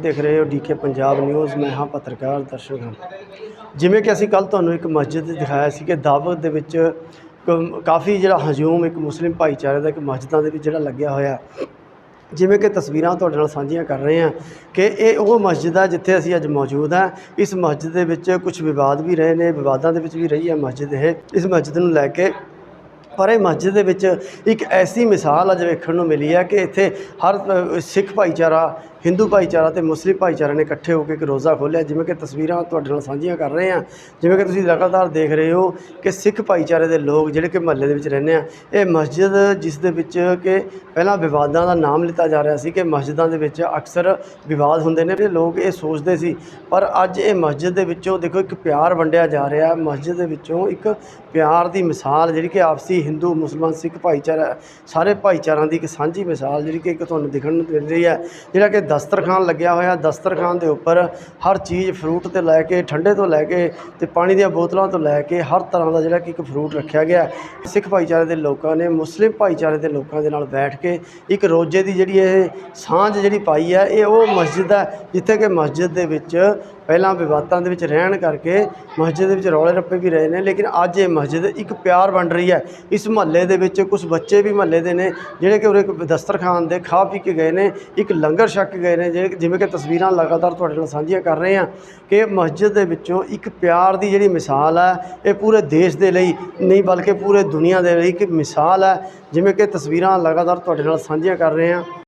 ਦੇਖ ਰਹੇ ਹੋ ਡੀਕੇ ਪੰਜਾਬ ਨਿਊਜ਼, ਮੈਂ ਹਾਂ ਪੱਤਰਕਾਰ ਦਰਸ਼ਕ ਹਾਂ ਜਿਵੇਂ ਕਿ ਅਸੀਂ ਕੱਲ ਤੁਹਾਨੂੰ ਇੱਕ ਮਸਜਿਦ ਦਿਖਾਇਆ ਸੀ ਕਿ ਦਾਵਤ ਦੇ ਵਿੱਚ ਕ- ਕਾਫੀ ਜਿਹੜਾ ਹਜੂਮ, ਇੱਕ ਮੁਸਲਿਮ ਭਾਈਚਾਰੇ ਦਾ ਇੱਕ ਮਸਜਿਦਾਂ ਦੇ ਵਿੱਚ ਜਿਹੜਾ ਲੱਗਿਆ ਹੋਇਆ। ਜਿਵੇਂ ਕਿ ਤਸਵੀਰਾਂ ਤੁਹਾਡੇ ਨਾਲ ਸਾਂਝੀਆਂ ਕਰ ਰਹੇ ਹਾਂ ਕਿ ਇਹ ਉਹ ਮਸਜਿਦ ਹੈ ਜਿੱਥੇ ਅਸੀਂ ਅੱਜ ਮੌਜੂਦ ਹਾਂ। ਇਸ ਮਸਜਿਦ ਦੇ ਵਿੱਚ ਕੁਝ ਵਿਵਾਦ ਵੀ ਰਹੇ ਨੇ, ਵਿਵਾਦਾਂ ਦੇ ਵਿੱਚ ਵੀ ਰਹੀ ਹੈ ਮਸਜਿਦ ਇਹ। ਇਸ ਮਸਜਿਦ ਨੂੰ ਲੈ ਕੇ ਪਰ ਇਹ ਮਸਜਿਦ ਦੇ ਵਿੱਚ ਇੱਕ ਐਸੀ ਮਿਸਾਲ ਅੱਜ ਵੇਖਣ ਨੂੰ ਮਿਲੀ ਹੈ ਕਿ ਇੱਥੇ ਹਰ ਸਿੱਖ ਭਾਈਚਾਰਾ, ਹਿੰਦੂ ਭਾਈਚਾਰਾ ਤੇ ਮੁਸਲਿਮ ਭਾਈਚਾਰੇ ਨੇ ਇਕੱਠੇ ਹੋ ਕੇ ਇੱਕ ਰੋਜ਼ਾ ਖੋਲ੍ਹਿਆ, ਜਿਵੇਂ ਕਿ ਤਸਵੀਰਾਂ ਤੁਹਾਡੇ ਨਾਲ ਸਾਂਝੀਆਂ ਕਰ ਰਹੇ ਹਾਂ। ਜਿਵੇਂ ਕਿ ਤੁਸੀਂ ਲਗਾਤਾਰ ਦੇਖ ਰਹੇ ਹੋ ਕਿ ਸਿੱਖ ਭਾਈਚਾਰੇ ਦੇ ਲੋਕ ਜਿਹੜੇ ਕਿ ਮਹੱਲੇ ਦੇ ਵਿੱਚ ਰਹਿੰਦੇ ਆ, ਇਹ ਮਸਜਿਦ ਜਿਸ ਦੇ ਵਿੱਚ ਕਿ ਪਹਿਲਾਂ ਵਿਵਾਦਾਂ ਦਾ ਨਾਮ ਲਿੱਤਾ ਜਾ ਰਿਹਾ ਸੀ ਕਿ ਮਸਜਿਦਾਂ ਦੇ ਵਿੱਚ ਅਕਸਰ ਵਿਵਾਦ ਹੁੰਦੇ ਨੇ ਤੇ ਲੋਕ ਇਹ ਸੋਚਦੇ ਸੀ। ਪਰ ਅੱਜ ਇਹ ਮਸਜਿਦ ਦੇ ਵਿੱਚੋਂ ਦੇਖੋ ਇੱਕ ਪਿਆਰ ਵੰਡਿਆ ਜਾ ਰਿਹਾ, ਮਸਜਿਦ ਦੇ ਵਿੱਚੋਂ ਇੱਕ ਪਿਆਰ ਦੀ ਮਿਸਾਲ ਜਿਹੜੀ ਕਿ ਆਪਸੀ ਹਿੰਦੂ, ਮੁਸਲਮਾਨ, ਸਿੱਖ ਭਾਈਚਾਰਾ, ਸਾਰੇ ਭਾਈਚਾਰਿਆਂ ਦੀ ਇੱਕ ਸਾਂਝੀ ਮਿਸਾਲ ਜਿਹੜੀ ਕਿ ਇੱਕ ਤੁਹਾਨੂੰ ਦਿਖਣ ਨੂੰ ਮਿਲ ਰਹੀ ਹੈ। ਜਿਹੜਾ ਕਿ ਦਸਤਰਖਾਨ ਲੱਗਿਆ ਹੋਇਆ, ਦਸਤਰਖਾਨ ਦੇ ਉੱਪਰ ਹਰ ਚੀਜ਼ ਫਰੂਟ ਤੇ ਲੈ ਕੇ, ਠੰਡੇ ਤੋਂ ਲੈ ਕੇ ਤੇ ਪਾਣੀ ਦੀਆਂ ਬੋਤਲਾਂ ਤੋਂ ਲੈ ਕੇ ਹਰ ਤਰ੍ਹਾਂ ਦਾ ਜਿਹੜਾ ਕਿ ਇੱਕ ਫਰੂਟ ਰੱਖਿਆ ਗਿਆ। ਸਿੱਖ ਭਾਈਚਾਰੇ ਦੇ ਲੋਕਾਂ ਨੇ, ਮੁਸਲਿਮ ਭਾਈਚਾਰੇ ਦੇ ਲੋਕਾਂ ਦੇ ਨਾਲ ਬੈਠ ਕੇ ਇੱਕ ਰੋਜ਼ੇ ਦੀ ਜਿਹੜੀ ਇਹ ਸਾਂਝ ਜਿਹੜੀ ਪਾਈ ਹੈ, ਇਹ ਉਹ ਮਸਜਿਦ ਹੈ, ਜਿੱਥੇ ਕਿ ਮਸਜਿਦ ਦੇ ਵਿੱਚ ਪਹਿਲਾਂ ਵਿਵਾਦਾਂ ਦੇ ਵਿੱਚ ਰਹਿਣ ਕਰਕੇ ਮਸਜਿਦ ਦੇ ਵਿੱਚ ਰੌਲੇ ਰੱਪੇ ਵੀ ਰਹੇ ਨੇ, ਲੇਕਿਨ ਅੱਜ ਇਹ ਮਸਜਿਦ ਇੱਕ ਪਿਆਰ ਬਣ ਰਹੀ ਹੈ। ਇਸ ਮਹੱਲੇ ਦੇ ਵਿੱਚ ਕੁਝ ਬੱਚੇ ਵੀ ਮਹੱਲੇ ਦੇ ਨੇ, ਜਿਹੜੇ ਕਿ ਉਰੇ ਇੱਕ ਦਸਤਰਖਾਨ ਦੇ ਖਾ ਪੀ ਕੇ ਗਏ ਨੇ, ਇੱਕ ਲੰਗਰ ਛਕ ਕੇ ਗਏ ਨੇ, ਜਿਹੜੇ ਜਿਵੇਂ ਕਿ ਤਸਵੀਰਾਂ ਲਗਾਤਾਰ ਤੁਹਾਡੇ ਨਾਲ ਸਾਂਝੀਆਂ ਕਰ ਰਹੇ ਹਾਂ ਕਿ ਮਸਜਿਦ ਦੇ ਵਿੱਚੋਂ ਇੱਕ ਪਿਆਰ ਦੀ ਜਿਹੜੀ ਮਿਸਾਲ ਹੈ, ਇਹ ਪੂਰੇ ਦੇਸ਼ ਦੇ ਲਈ ਨਹੀਂ ਬਲਕਿ ਪੂਰੇ ਦੁਨੀਆ ਦੇ ਲਈ ਇੱਕ ਮਿਸਾਲ ਹੈ, ਜਿਵੇਂ ਕਿ ਤਸਵੀਰਾਂ ਲਗਾਤਾਰ ਤੁਹਾਡੇ ਨਾਲ ਸਾਂਝੀਆਂ ਕਰ ਰਹੇ ਹਾਂ।